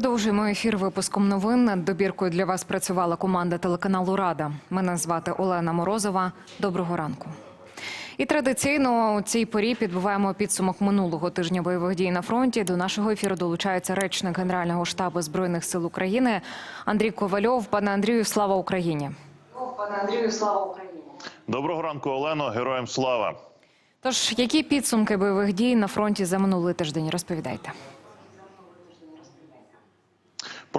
Продовжуємо ефір випуском новин. Над добіркою для вас працювала команда телеканалу Рада. Мене звати Олена Морозова. Доброго ранку. І традиційно у цій порі підбиваємо підсумок минулого тижня бойових дій на фронті. До нашого ефіру долучається речник Генерального штабу збройних сил України Андрій Ковальов. Пане Андрію, слава Україні. Пане Андрію, слава Україні. Доброго ранку, Олено. Героям слава. Тож, які підсумки бойових дій на фронті за минулий тиждень? Розповідайте.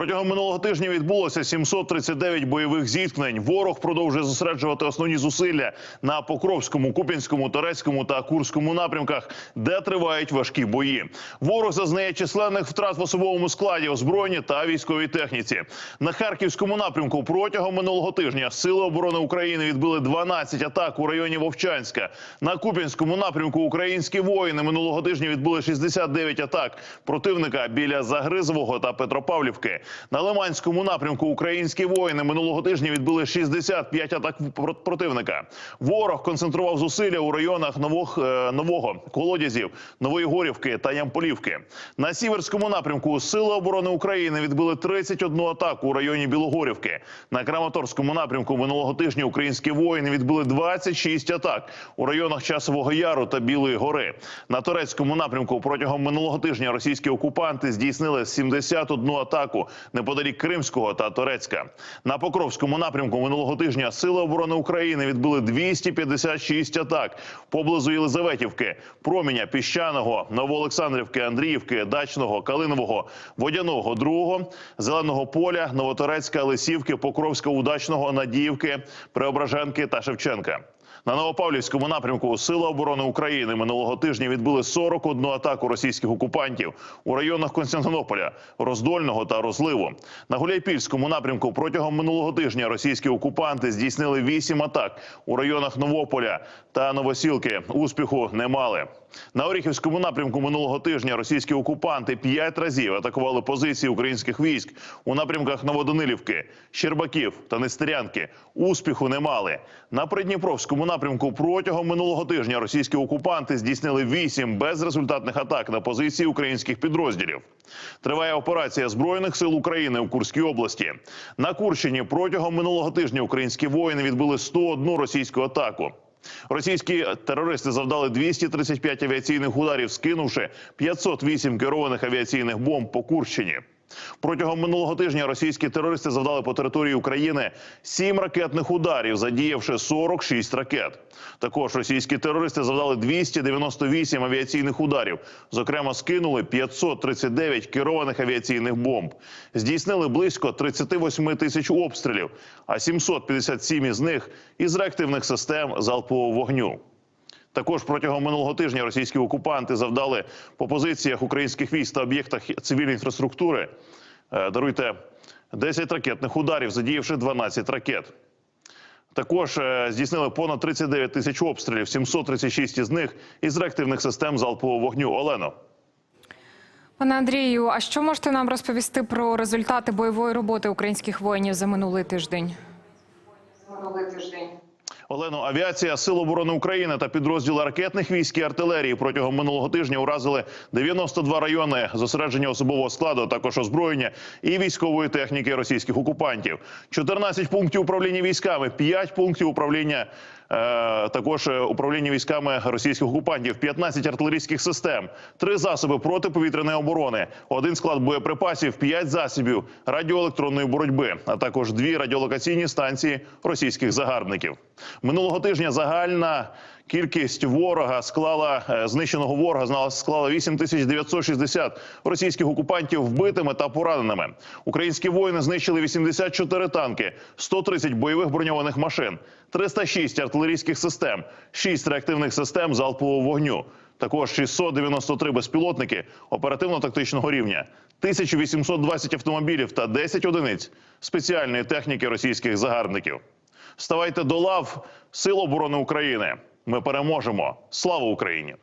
Протягом минулого тижня відбулося 739 бойових зіткнень. Ворог продовжує зосереджувати основні зусилля на Покровському, Куп'янському, Торецькому та Курському напрямках, де тривають важкі бої. Ворог зазнає численних втрат в особовому складі, озброєнні та військовій техніці. На харківському напрямку протягом минулого тижня сили оборони України відбили 12 атак у районі Вовчанська. На Куп'янському напрямку українські воїни минулого тижня відбили 69 атак противника біля Загризового та Петропавлівки. На Лиманському напрямку українські воїни минулого тижня відбили 65 атак про- противника. Ворог концентрував зусилля у районах нових, е, нового колодязів, Нової Горівки та Ямполівки. На сіверському напрямку Сили оборони України відбили 31 атаку у районі Білогорівки. На Краматорському напрямку минулого тижня українські воїни відбили 26 атак у районах Часового Яру та Білої Гори. На турецькому напрямку протягом минулого тижня російські окупанти здійснили 71 атаку неподалік Кримського та Торецька. На Покровському напрямку минулого тижня Сили оборони України відбили 256 атак поблизу Єлизаветівки, Проміня, Піщаного, Новоолександрівки, Андріївки, Дачного, Калинового, Водяного, Другого, Зеленого поля, Новоторецька, Лисівки, Покровська, Удачного, Надіївки, Преображенки та Шевченка. На Новопавлівському напрямку Сили оборони України минулого тижня відбили 41 атаку російських окупантів у районах Константинополя, Роздольного та Розливу. На Гуляйпільському напрямку протягом минулого тижня російські окупанти здійснили 8 атак у районах Новополя та Новосілки. Успіху не мали. На Оріхівському напрямку минулого тижня російські окупанти п'ять разів атакували позиції українських військ у напрямках Новоданилівки, Щербаків та Нестерянки. Успіху не мали. На Придніпровському напрямку протягом минулого тижня російські окупанти здійснили вісім безрезультатних атак на позиції українських підрозділів. Триває операція збройних сил України у Курській області. На Курщині протягом минулого тижня українські воїни відбили 101 російську атаку. Російські терористи завдали 235 авіаційних ударів, скинувши 508 керованих авіаційних бомб по Курщині. Протягом минулого тижня російські терористи завдали по території України 7 ракетних ударів, задіявши 46 ракет. Також російські терористи завдали 298 авіаційних ударів. Зокрема, скинули 539 керованих авіаційних бомб. Здійснили близько 38 тисяч обстрілів, а 757 із них із реактивних систем залпового вогню. Також протягом минулого тижня російські окупанти завдали по позиціях українських військ та об'єктах цивільної інфраструктури. е, Даруйте 10 ракетних ударів, задіявши 12 ракет. Також е, здійснили понад 39 тисяч обстрілів, 736 із них із реактивних систем залпового вогню. Олено. Пане Андрію, а що можете нам розповісти про результати бойової роботи українських воїнів за минулий тиждень? Минулий тиждень. Олено, авіація Сил оборони України та підрозділи ракетних військ і артилерії протягом минулого тижня уразили 92 райони зосередження особового складу, також озброєння і військової техніки російських окупантів. 14 пунктів управління військами, 5 пунктів управління. Е, Також е, управління військами російських окупантів, 15 артилерійських систем, 3 засоби протиповітряної оборони, один склад боєприпасів, 5 засобів радіоелектронної боротьби, а також дві радіолокаційні станції російських загарбників. Минулого тижня загальна кількість ворога склала е, знищеного ворога склала 8960 російських окупантів вбитими та пораненими. Українські воїни знищили 84 танки, 130 бойових броньованих машин, 306 артилерійських систем, 6 реактивних систем залпового вогню. Також 693 безпілотники оперативно-тактичного рівня, 1820 автомобілів та 10 одиниць спеціальної техніки російських загарбників. Ставайте до лав Сил оборони України. Ми переможемо. Слава Україні!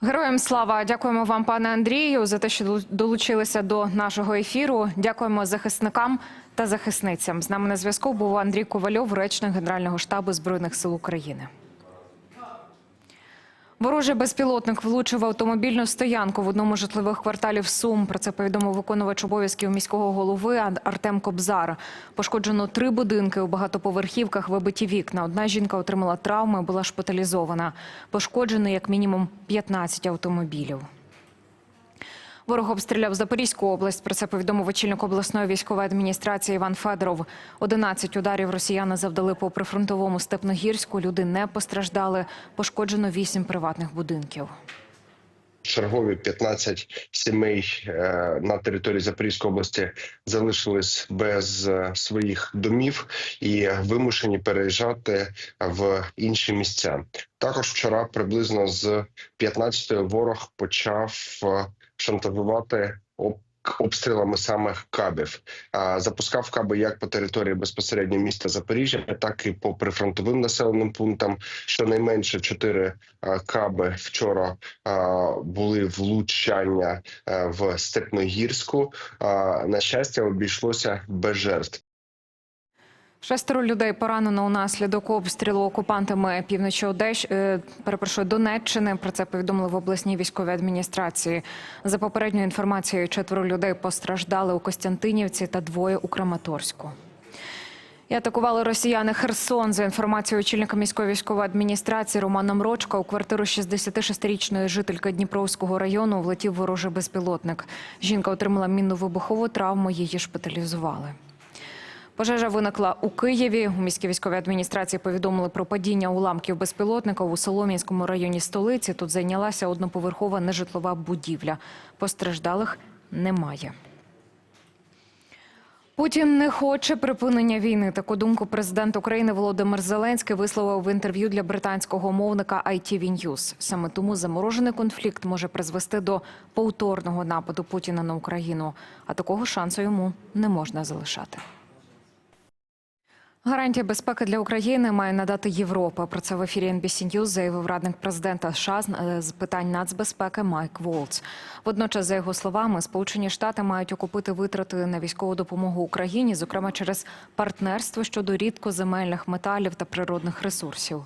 Героям слава! Дякуємо вам, пане Андрію, за те, що долучилися до нашого ефіру. Дякуємо захисникам та захисницям. З нами на зв'язку був Андрій Ковальов, речник Генерального штабу збройних сил України. Ворожий безпілотник влучив автомобільну стоянку в одному з житлових кварталів Сум. Про це повідомив виконувач обов'язків міського голови Ар- Артем Кобзар. Пошкоджено три будинки у багатоповерхівках, вибиті вікна. Одна жінка отримала травми, була шпиталізована. Пошкоджено як мінімум 15 автомобілів. Ворог обстріляв Запорізьку область. Про це повідомив очільник обласної військової адміністрації Іван Федоров. 11 ударів росіяни завдали по прифронтовому Степногірську. Люди не постраждали. Пошкоджено 8 приватних будинків. чергові 15 сімей е, на території Запорізької області залишились без е, своїх домів і вимушені переїжджати в інші місця. Також вчора приблизно з 15-ї ворог почав е, шантажувати об- обстрілами саме кабів. Запускав каби як по території безпосередньо міста Запоріжжя, так і по прифронтовим населеним пунктам. Щонайменше чотири каби вчора були влучання е, в Степногірську. На щастя, обійшлося без жертв. Шестеро людей поранено унаслідок обстрілу окупантами півночі Одещ... е, перепрошую, Донеччини. Про це повідомили в обласній військовій адміністрації. За попередньою інформацією, четверо людей постраждали у Костянтинівці та двоє у Краматорську. І атакували росіяни Херсон. За інформацією очільника міської військової адміністрації Романа Мрочка, у квартиру 66-річної жительки Дніпровського району влетів ворожий безпілотник. Жінка отримала мінну вибухову травму, її шпиталізували. Пожежа виникла у Києві. У міській військовій адміністрації повідомили про падіння уламків безпілотника у Солом'янському районі столиці. Тут зайнялася одноповерхова нежитлова будівля. Постраждалих немає. Путін не хоче припинення війни. Таку думку президент України Володимир Зеленський висловив в інтерв'ю для британського мовника ITV News. Саме тому заморожений конфлікт може призвести до повторного нападу Путіна на Україну. А такого шансу йому не можна залишати. Гарантія безпеки для України має надати Європа. Про це в ефірі NBC News заявив радник президента США з- е, питань нацбезпеки Майк Волц. Водночас, за його словами, Сполучені Штати мають окупити витрати на військову допомогу Україні, зокрема через партнерство щодо рідкоземельних металів та природних ресурсів.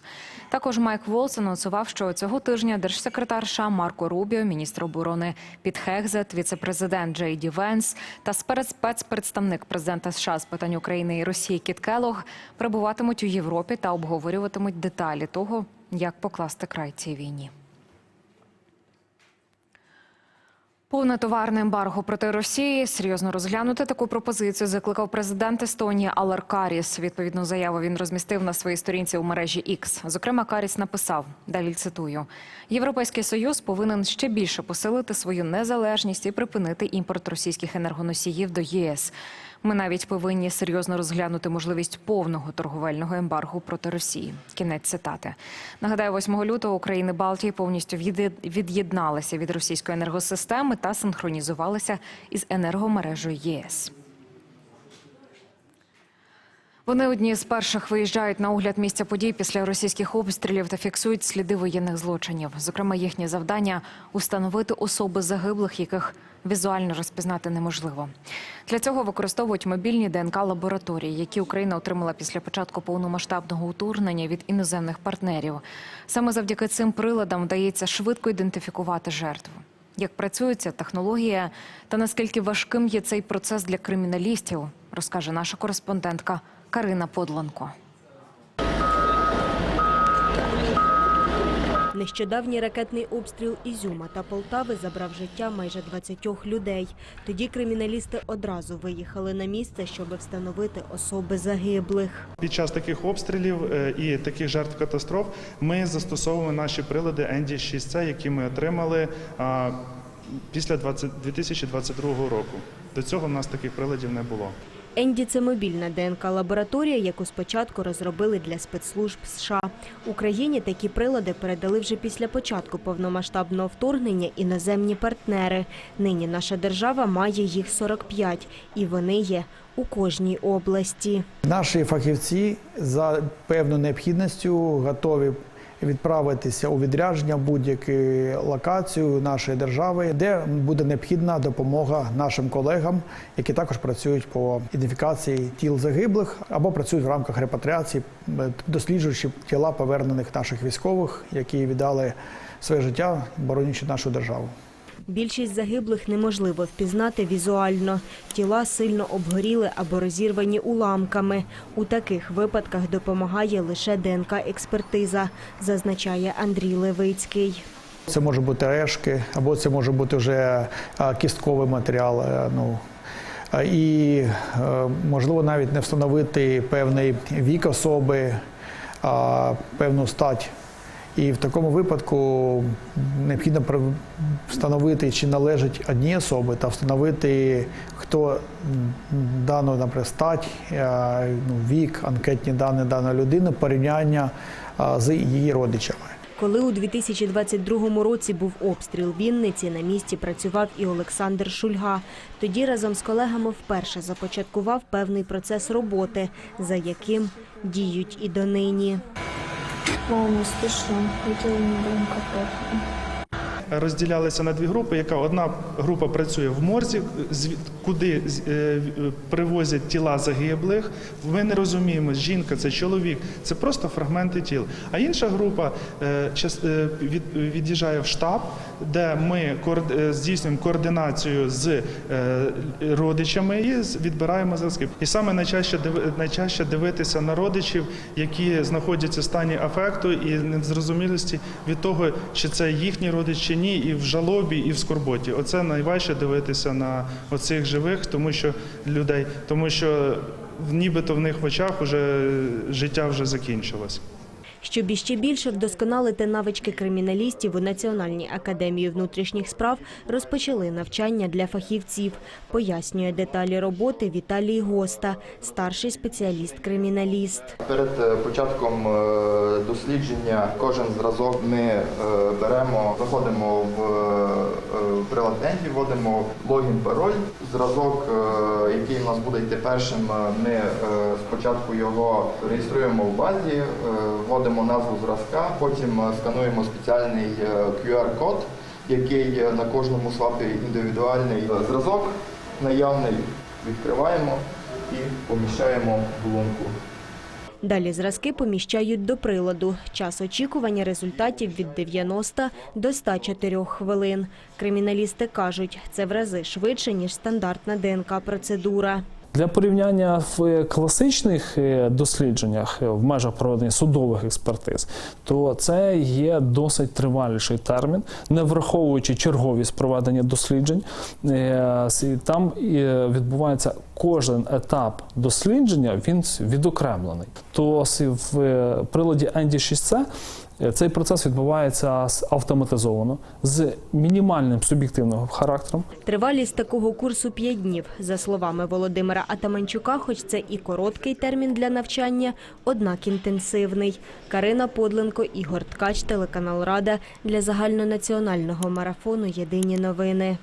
Також Майк Волц анонсував, що цього тижня держсекретар США Марко Рубіо, міністр оборони Піт Хегзет, віцепрезидент Джей Ді Венс та спец- спецпредставник президента США з питань України і Росії Кіт Келлог перебуватимуть у Європі та обговорюватимуть деталі того, як покласти край цій війні. Повнотоварне ембарго проти Росії серйозно розглянути таку пропозицію закликав президент Естонії Алар Каріс. Відповідну заяву він розмістив на своїй сторінці у мережі X. Зокрема, Каріс написав далі цитую: Європейський союз повинен ще більше посилити свою незалежність і припинити імпорт російських енергоносіїв до ЄС. Ми навіть повинні серйозно розглянути можливість повного торговельного ембаргу проти Росії. Кінець цитати. Нагадаю, 8 лютого України Балтії повністю від'єд- від'єдналися від російської енергосистеми та синхронізувалися із енергомережою ЄС. Вони одні з перших виїжджають на огляд місця подій після російських обстрілів та фіксують сліди воєнних злочинів. Зокрема, їхнє завдання установити особи загиблих, яких візуально розпізнати неможливо. Для цього використовують мобільні ДНК лабораторії, які Україна отримала після початку повномасштабного вторгнення від іноземних партнерів. Саме завдяки цим приладам вдається швидко ідентифікувати жертву. Як працює ця технологія та наскільки важким є цей процес для криміналістів, розкаже наша кореспондентка Карина Подланко. Нещодавній ракетний обстріл Ізюма та Полтави забрав життя майже 20 людей. Тоді криміналісти одразу виїхали на місце, щоб встановити особи загиблих. Під час таких обстрілів е, і таких жертв катастроф ми застосовуємо наші прилади Енді 6C, які ми отримали а, після 20 2022 року. До цього в нас таких приладів не було. Енді це мобільна ДНК-лабораторія, яку спочатку розробили для спецслужб США. Україні такі прилади передали вже після початку повномасштабного вторгнення іноземні партнери. Нині наша держава має їх 45, і вони є у кожній області. Наші фахівці за певною необхідністю готові відправитися у відрядження будь-яку локацію нашої держави, де буде необхідна допомога нашим колегам, які також працюють по ідентифікації тіл загиблих або працюють в рамках репатріації, досліджуючи тіла повернених наших військових, які віддали своє життя, боронячи нашу державу. Більшість загиблих неможливо впізнати візуально. Тіла сильно обгоріли або розірвані уламками. У таких випадках допомагає лише ДНК-експертиза, зазначає Андрій Левицький. Це може бути решки, або це може бути вже кістковий матеріал. е, Ну, і е, можливо навіть не встановити певний вік особи, певну стать. І в такому випадку необхідно встановити, чи належить одній особі, та встановити, хто дану наприклад, стать, е, ну, вік, анкетні дані даної людини, порівняння з її родичами. Коли у 2022 році був обстріл Вінниці, на місці працював і Олександр Шульга. Тоді разом з колегами вперше започаткував певний процес роботи, за яким діють і донині. Мама, смішно. Виділення ДНК профілю. Розділялися на дві групи. Яка одна група працює в морзі, куди е, привозять тіла загиблих. Ми не розуміємо, жінка це чоловік, це просто фрагменти тіл. А інша група е, е, від- від'їжджає в штаб, де ми здійснюємо координацію з родичами і відбираємо зразки. І саме диви- найчастіше дивитися на родичів, які знаходяться в стані афекту і незрозумілості від того, чи це їхній родич чи ні, і в жалобі, і в скорботі. Оце найважче дивитися на оцих живих, тому що людей, тому що нібито в них в очах уже життя вже закінчилось. Щоб іще більше вдосконалити навички криміналістів у Національній академії внутрішніх справ розпочали навчання для фахівців. Пояснює деталі роботи Віталій Госта, старший спеціаліст-криміналіст. Перед е, початком е, дослідження кожен зразок ми е, беремо, заходимо в прилад Енді, вводимо логін, пароль. Зразок, який у нас буде йти першим, ми спочатку його реєструємо в базі, е, вводимо назву зразка, потім е, скануємо спеціальний е, QR-код, який е, на кожному слапі індивідуальний Е, зразок наявний. Відкриваємо і поміщаємо в лунку. Далі зразки поміщають до приладу. Час очікування результатів від 90 до 104 хвилин. Криміналісти кажуть, це в рази швидше, ніж стандартна ДНК-процедура. Для порівняння в класичних е, дослідженнях е, в межах проведення судових експертиз, то це є досить триваліший термін, не враховуючи черговість проведення досліджень. Е, Там відбувається кожен етап дослідження, він відокремлений. То в е, приладі Енді 6C Е, Цей процес відбувається автоматизовано з мінімальним суб'єктивним характером. Тривалість такого курсу 5 днів. За словами Володимира Атаманчука, хоч це і короткий термін для навчання, однак інтенсивний. Карина Подленко, Ігор Ткач, телеканал Рада для загальнонаціонального марафону Єдині новини.